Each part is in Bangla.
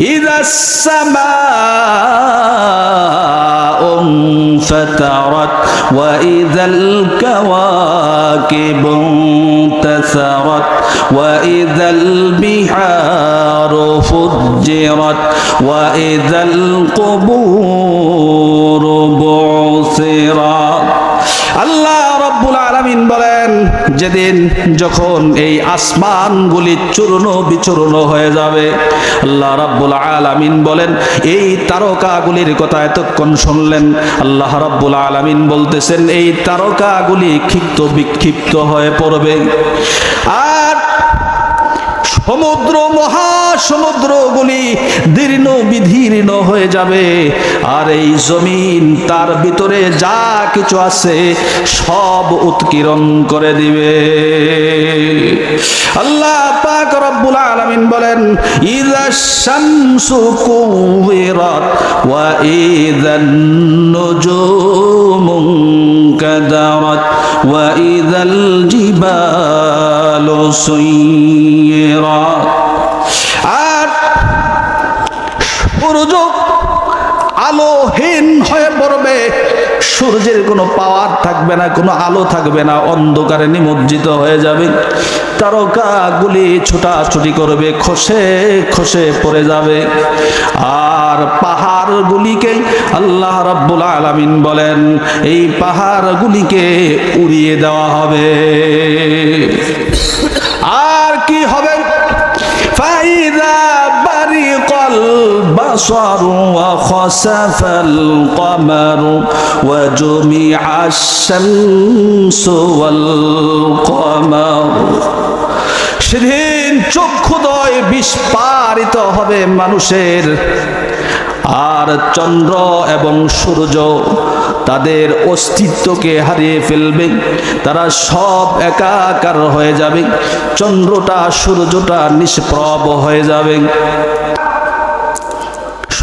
إذا السماء انفترت وإذا الكواكب انتثرت وإذا البحار فجرت وإذا القبور بعثرت. الله رب العالمين بلين যেদিন যখন এই আসমানগুলি চূর্ণ বিচূর্ণ হয়ে যাবে, আল্লাহ রাব্বুল আলামিন বলেন, এই তারকাগুলির কথা এতক্ষণ শুনলেন। আল্লাহ রাব্বুল আলামিন বলতেছেন, এই তারকাগুলি ক্ষিপ্ত বিক্ষিপ্ত হয়ে পড়বে। আর সমুদ্র মহাসমুদ্রগুলি দীর্ণ বিধীর্ণ হয়ে যাবে। আর এই জমিন তার ভিতরে যা কিছু আছে সব উৎকিরণ করে দিবে। আল্লাহ পাক রব্বুল আলামিন বলেন ইযা শামসু কুবিরাত ওয়া ইযান নুজুমু কাদারাত ওয়া ইযাল জিবালু আলোহীন হয়ে পড়বে। সূর্যের কোনো পাওয়ার থাকবে না, কোনো আলো থাকবে না, অন্ধকারে নিমজ্জিত হয়ে যাবে। তারকাগুলি ছোটাছুটি করবে, খসে খসে পড়ে যাবে। আর পাহাড়গুলিকে আল্লাহ রাব্বুল আলামিন বলেন, এই পাহাড়গুলিকে উড়িয়ে দেওয়া হবে। البصر وخسف القمر وجمع الشمس والقمر সেদিন চক্ষুদয় বিস্ফারিত হবে মানুষের আর চন্দ্র এবং সূর্য তাদের অস্তিত্বকে হারিয়ে ফেলবে তারা সব একাকার হয়ে যাবে চন্দ্রটা সূর্যটা নিষ্প্রভ হয়ে যাবে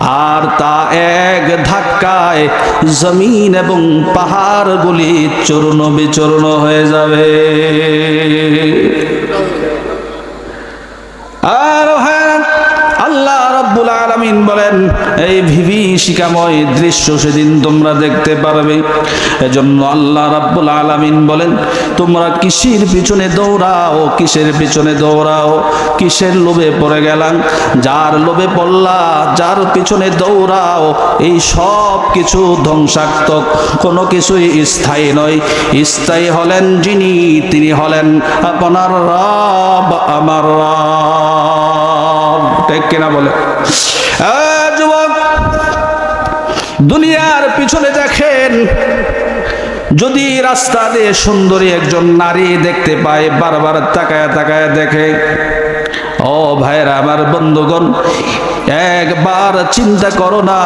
আর তা এক ধাক্কায় জমিন এবং পাহাড়গুলি চূর্ণ বিচূর্ণ হয়ে যাবে আর হ্যাঁ আল্লাহ রব্বুল আলামিন বলেন, এই বিভীষিকাময় দৃশ্য সেদিন তোমরা দেখতে পারবে। এজন্য আল্লাহ রাব্বুল আলামিন বলেন, তোমরা কিসের পিছনে দৌড়াও, কিসের পিছনে দৌড়াও? কিসের লোভে পড়ে গেলাম? যার লোভে পড়লা, যার পিছনে দৌড়াও, এই সব কিছু ধ্বংসাত্মক। কোনো কিছুই স্থায়ী নয়। স্থায়ী হলেন যিনি, তিনি হলেন আপনার রব, আমার রব। ঠিক কিনা বলে। যুবক, দুনিয়ার পিছনে দেখেন, যদি রাস্তা দিয়ে সুন্দরী একজন নারী দেখতে পায়, বারবার তাকায় তাকায় দেখে, ও ভাইরা, আমার বন্ধুগণ একবার চিন্তা করো না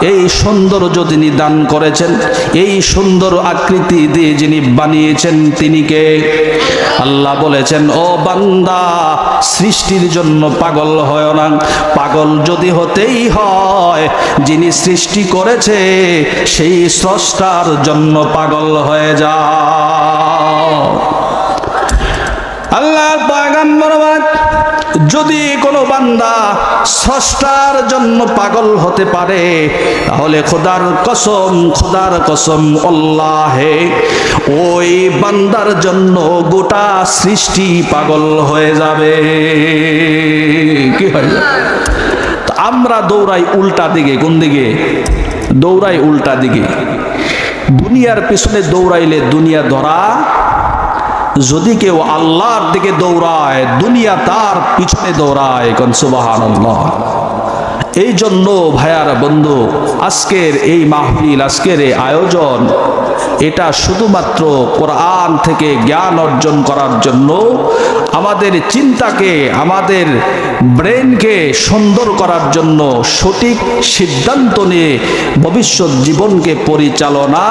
এই সৌন্দর্য যিনি দান করেছেন এই সুন্দর আকৃতি দিয়ে যিনি বানিয়েছেন তিনি কে? আল্লাহ বলেছেন ও বান্দা সৃষ্টির জন্য পাগল হয় না। পাগল যদি হতেই হয় যিনি সৃষ্টি করেছে সেই স্রষ্টার জন্য পাগল হয়ে যাও। আল্লাহর পয়গাম্বর বলেন, যদি কোনো বান্দা স্রষ্টার জন্য পাগল হতে পারে, তাহলে খোদার কসম খোদার কসম আল্লাহে, ওই বান্দার জন্য গোটা সৃষ্টি পাগল হয়ে যাবে। কি হয়? আমরা দৌড়াই উল্টা দিকে, কোন দিকে? দৌড়াই উল্টা দিকে। দুনিয়ার পিছনে দৌড়াইলে দুনিয়া ধরা যদি কেউ আল্লাহর দিকে দৌড়ায়, দুনিয়া তার পিছনে দৌড়ায়, কোন সুবাহান এই জন্য ভাইয়ার বন্ধু, আজকের এই মাহফিল, আজকের এই আয়োজন, এটা শুধুমাত্র কোরআন থেকে জ্ঞান অর্জন করার জন্য আমাদের চিন্তাকে, আমাদের ব্রেনকে সুন্দর করার জন্য সঠিক সিদ্ধান্ত নিয়ে ভবিষ্যৎ জীবনকে পরিচালনা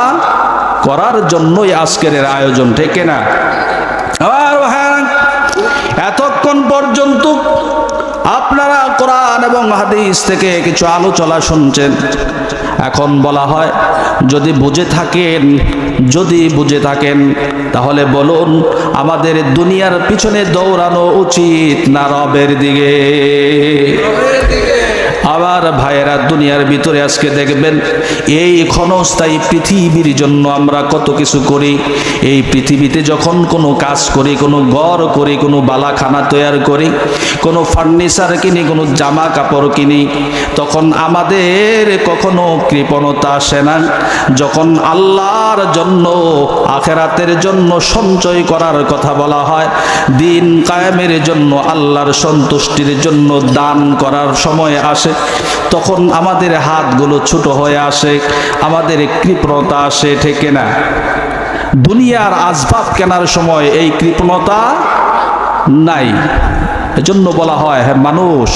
করার জন্যই আজকের আয়োজন, ঠিক না ভাইরা, এতক্ষণ পর্যন্ত আপনারা কোরআন এবং হাদিস থেকে কিছু আলোচনা শুনছেন। এখন বলা হয় যদি বুঝে থাকেন যদি বুঝে থাকেন তাহলে বলুন আমাদের দুনিয়ার পিছনে দৌড়ানো উচিত না রবের দিকে? আবার ভাইয়েরা দুনিয়ার ভিতরে আজকে দেখবেন এই ক্ষণস্থায়ী পৃথিবীর জন্য আমরা কত কিছু করি এই পৃথিবীতে যখন কোনো কাজ করি, কোনো ঘর করি, কোনো বালাখানা তৈরি করি, কোনো ফার্নিচার কিনি, কোনো জামা কাপড় কিনি, তখন আমাদের কখনো কৃপণতা আসে না। যখন আল্লাহর জন্য, আখেরাতের জন্য সঞ্চয় করার কথা বলা হয়, দিন কায়েমের জন্য, আল্লাহর সন্তুষ্টির জন্য দান করার সময় আসে, তখন আমাদের হাতগুলো ছোট হয়ে আসে, আমাদের কৃপণতা আসে, ঠেকে না দুনিয়ার আসবাব কেনার সময় এই কৃপণতা নাই। এজন্য বলা হয় হ্যাঁ মানুষ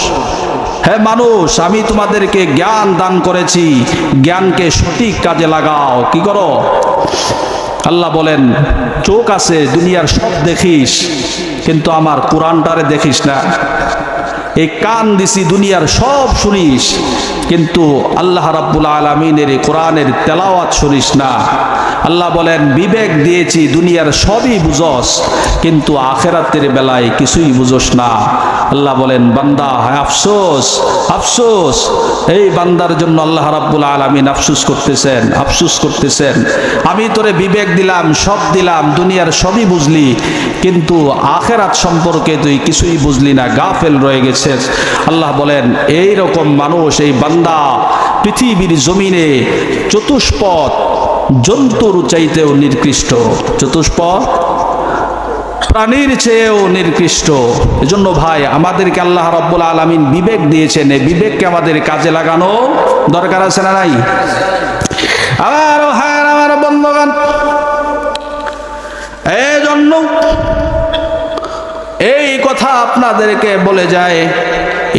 হ্যাঁ মানুষ, আমি তোমাদেরকে জ্ঞান দান করেছি। জ্ঞানকে সঠিক কাজে লাগাও। কি করো? আল্লাহ বলেন, চোখ আছে, দুনিয়ার সব দেখিস, কিন্তু আমার কোরআনটারে দেখিস না। এই কান দিছি দুনিয়ার সব শুনিস, কিন্তু আল্লাহ রাব্বুল আলমিনের কোরআনের তেলাওয়াত শুনিস না। আল্লাহ বলেন, বিবেক দিয়েছি, দুনিয়ার সবই বুঝস। কিন্তু আখেরাতের বেলায় কিছুই বুঝোস না। আল্লাহ বলেন, বান্দা হ্যাঁ আফসোস আফসোস। এই বান্দার জন্য আল্লাহ রাব্বুল আলমিন আফসুস করতেছেন আফসুস করতেছেন। আমি তোরে বিবেক দিলাম, সব দিলাম, দুনিয়ার সবই বুঝলি, কিন্তু আখেরাত সম্পর্কে তুই কিছুই বুঝলি না, গাফেল রয়ে গেছিস। আল্লাহ বলেন এই রকম মানুষ, এই বান্দা পৃথিবীর জমিনে চতুষ্পদ, জন্তুর চাইতেও নির্কৃষ্ট চতুষ্পদ? প্রাণীর চেয়েও নির্কৃষ্ট এজন্য ভাই, আমাদেরকে আল্লাহ রব্বুল আলমিন বিবেক দিয়েছেন। এই বিবেককে আমাদের কাজে লাগানো দরকার আছে না নাই? আবার হ্যাঁ আমার বন্ধগান এই জন্য এই কথা আপনাদেরকে বলে যায়,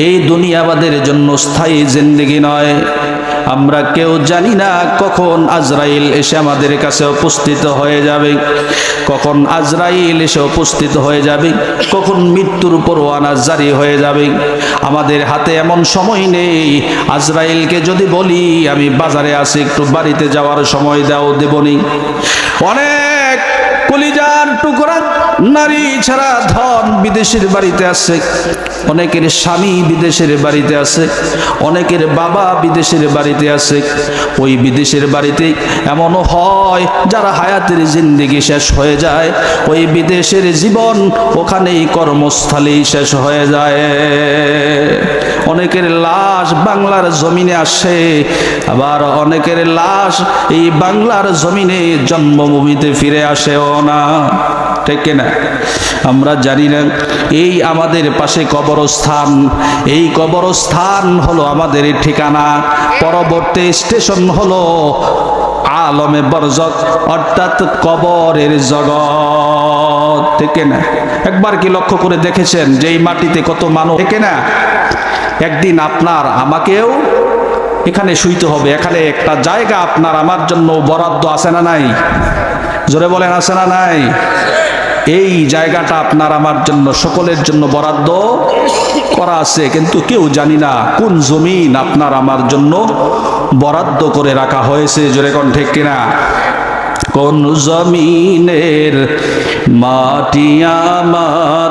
এই দুনিয়াবাদের জন্য স্থায়ী জিন্দিগি নয়। আমরা কেউ জানি না কখন আজরাইল এসে আমাদের কাছে উপস্থিত হয়ে যাবে। কখন আজরাইল এসে উপস্থিত হয়ে যাবে। কখন মৃত্যুর উপর পরোয়ানা জারি হয়ে যাবে। আমাদের হাতে এমন সময় নেই। আজরাইলকে যদি বলি, আমি বাজারে আছি একটু বাড়িতে যাওয়ার সময় দাও দেবনি। অনেক কলিজার টুকরা নারী ছাড়া ধন বিদেশের বাড়িতে আছে, অনেকের স্বামী বিদেশের বাড়িতে আছে, অনেকের বাবা বিদেশের বাড়িতে আছে। ওই বিদেশের বাড়িতে এমনও হয়, যারা হায়াতের জিন্দিগি শেষ হয়ে যায়, ওই বিদেশের জীবন ওখানেই কর্মস্থলেই শেষ হয়ে যায়। অনেকের লাশ বাংলার জমিনে আসে, আবার অনেকের লাশ এই বাংলার জমিনে জন্মভূমিতে ফিরে আসেও না। ঠিক না আমরা জানি না, এই আমাদের পাশে কবরস্থান, এই কবরস্থান হলো আমাদের ঠিকানা। পরবর্তী স্টেশন হলো আলমে বরজত, অর্থাৎ কবরের জগৎ। থেকে না? একবার কি লক্ষ্য করে দেখেছেন যে এই মাটিতে কত মানুষ? ঠিক না? একদিন আপনার আমাকেও এখানে শুইতে হবে, এখানে একটা জায়গা আপনার আমার জন্য বরাদ্দ আছে না নাই? জোরে বলেন, আছে না নাই? এই জায়গাটা আপনার আমার জন্য, সকলের জন্য বরাদ্দ করা আছে, কিন্তু কেউ জানি না কোন জমিন আপনার আমার জন্য বরাদ্দ করে রাখা হয়েছে, জোরে কোন ঠিক কিনা? কোন জমিনের মাটি আমার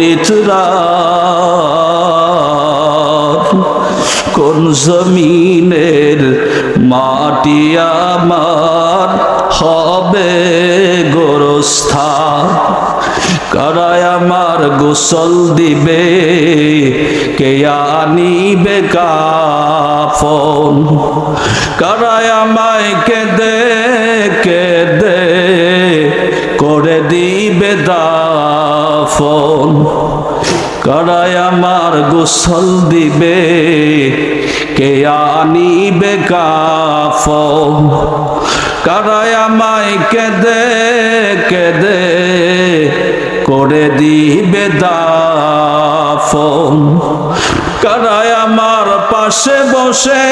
পরিত্রাণ কোন জমিনের মাটি আমার হবে গোরস্থান কারায় আমার গোসল দিবে? কে আনিবে কাফন? কারায় আমায় কে কাফন কারায় আমার গোসল দিবে? কে আনিবে কাফন? কারায় আমায় কেদে কেদে করে দিবে দাফন? কারায় আমার পাশে বসে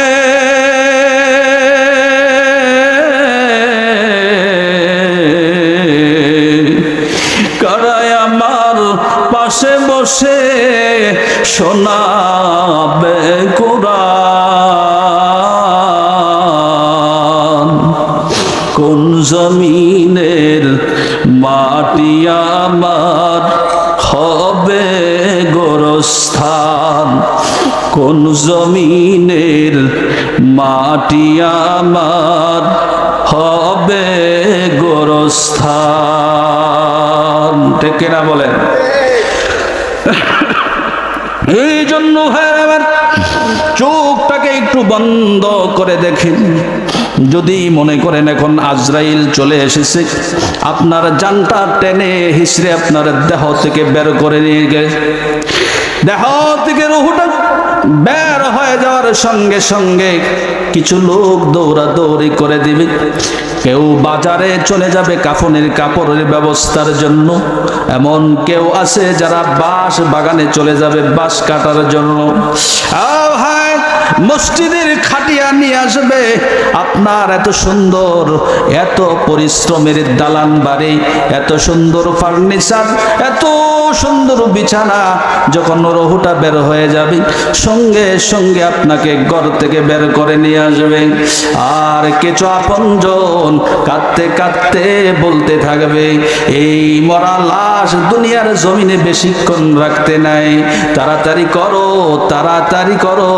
বসে শোনাবে কোরআন। কোন জমিনের মাটি আমার হবে গোরস্থান? কোন জমিনের মাটি আমার হবে গোরস্থান? ঠিক কিনা বলেন? এই জন্য আমার চোখটাকে একটু বন্ধ করে দেখেন। যদি মনে করেন এখন আজরাইল চলে এসেছে, আপনার জানটা টেনে হিসড়ে আপনার দেহ থেকে বের করে নিয়ে গেছে দেহ থেকে রুহুটা বের হয়ে যাওয়ার সঙ্গে সঙ্গে কিছু লোক দৌড়া দৌড়ি করে দিবে। কেউ বাজারে চলে যাবে কাফনের কাপড়ের ব্যবস্থার জন্য। এমন কেউ আছে যারা বাঁশ বাগানে চলে যাবে বাঁশ কাটার জন্য। হায় মসজিদের খাটিয়া নিয়ে আসবে। আপনার এত সুন্দর, এত পরিশ্রমের দালান বাড়ি, এত সুন্দর ফার্নিচার, এত সুন্দর বিছানা, যখন রহুটা বের হয়ে যাবে, সঙ্গে সঙ্গে আপনাকে ঘর থেকে বের করে নিয়ে আসবে। আর কিছু আপনজন কাঁদতে কাঁদতে বলতে থাকবে, এই মরা লাশ দুনিয়ার জমিনে বেশিক্ষণ রাখতে নাই। তাড়াতাড়ি করো তাড়াতাড়ি করো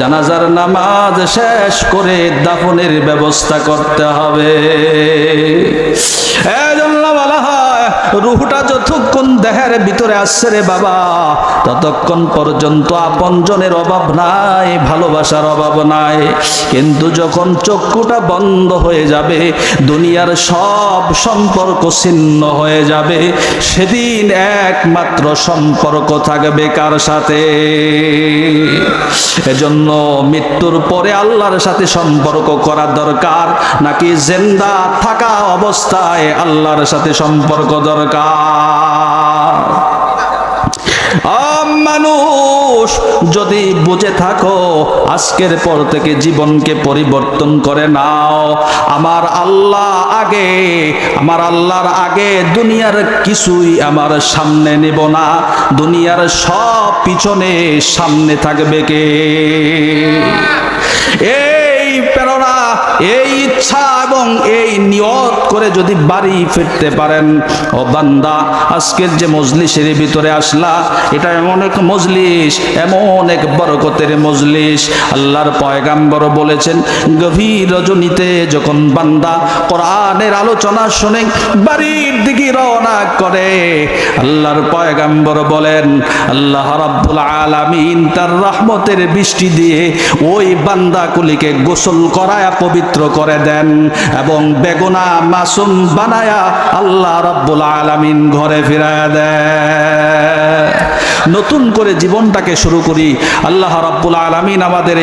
জানাজার নামাজ শেষ করে দাফনের ব্যবস্থা করতে হবে। এজন্য বলা হয় রুহটা যতক্ষণ দেহের ভিতরে আসছে রে বাবা, ততক্ষণ পর্যন্ত আপনজনের অভাব নাই, ভালোবাসার অভাব নাই। কিন্তু যখন চক্ষুটা বন্ধ হয়ে যাবে, দুনিয়ার সব সম্পর্ক ছিন্ন হয়ে যাবে, সেদিন একমাত্র সম্পর্ক থাকবে কার সাথে? এজন্য মৃত্যুর পরে আল্লাহর সাথে সম্পর্ক করা দরকার, নাকি জেন্দা থাকা অবস্থায় আল্লাহর সাথে সম্পর্ক দরকার আম মানুষ যদি বুঝে থাকো, আজকের পর থেকে জীবনকে পরিবর্তন করে নাও। আমার আল্লাহ আগে, আমার আল্লাহর আগে দুনিয়ার কিছুই আমার সামনে নেব না। দুনিয়ার সব পিছনে সামনে থাকবে কে? এই প্রেরণা, এই ইচ্ছা এবং এই নিয়ত করে যদি বাড়ি ফিরতে পারেন, ও বান্দা, আজকের যে মজলিসের ভিতরে আসলা, এটা এমন এক মজলিস, এমন এক বরকতের মজলিস। আল্লাহর পয়গাম্বর বলেছেন, গভীর রজনীতে যখন বান্দা কোরআনের আলোচনা শুনে বাড়ির দিকে রওনা করে, আল্লাহর পয়গাম্বর বলেন, আল্লাহ রাব্বুল আলামিন তার রহমতের বৃষ্টি দিয়ে ওই বান্দাগুলিকে গোসল করায় পবিত্র করে দেন। এবং বেগুনা মাসুম বানায়া আল্লাহ রব্বুল আলামিন ঘরে ফিরায় দেয়। নতুন করে জীবনটাকে শুরু করি। আল্লাহ রব্বুল আলামিন আমাদের